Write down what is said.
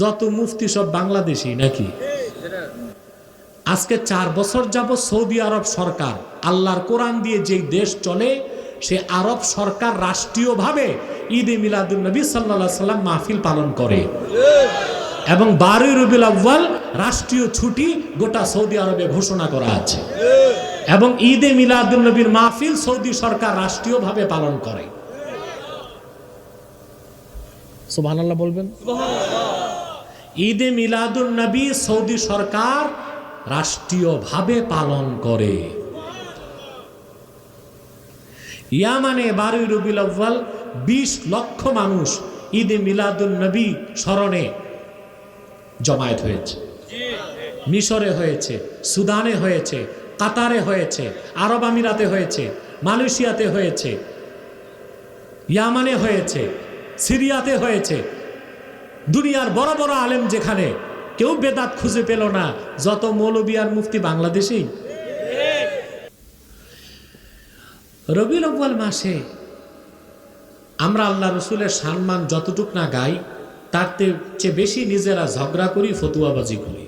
যত মুফতি সব বাংলাদেশি নাকি? আজকে চার বছর যাব সৌদি আরব সরকার, আল্লাহর কোরআন দিয়ে যে দেশ চলে, সে আরব সরকার রাষ্ট্রীয়ভাবে ঈদে মিলাদুল নবী সাল্লা সাল্লাম মাহফিল পালন করে। এবং বারোই রবিউল আউ্বাল রাষ্ট্রীয় ছুটি গোটা সৌদি আরবে ঘোষণা করা আছে। এবং ঈদে মিলাদুল নবীর মাহফিল সৌদি সরকার রাষ্ট্রীয়ভাবে পালন করে। সুবহানাল্লাহ বলবেন? ঈদে মিলাদুল নবী সৌদি সরকার রাষ্ট্রীয়ভাবে পালন করে। ইয়ামানে বারোই রবিউল আউ্বাল বিশ লক্ষ মানুষ ঈদে মিলাদুল নবী স্মরণে জমায়েত হয়েছে। মিশরে হয়েছে, সুদানে হয়েছে, কাতারে হয়েছে, আরব আমিরাতে হয়েছে, মালয়েশিয়াতে হয়েছে, ইয়ামানে হয়েছে, সিরিয়াতে হয়েছে দুনিয়ার বড় বড় আলেম যেখানে, কেউ বেদাত খুঁজে পেল না, যত মৌলবী আর মুফতি বাংলাদেশেই। রবিউল রব্বাল মাসে আমরা আল্লাহ রসুলের সম্মান যতটুক না গাই, তার চেয়ে বেশি নিজেরা ঝগড়া করি, ফতুয়াবাজি করি।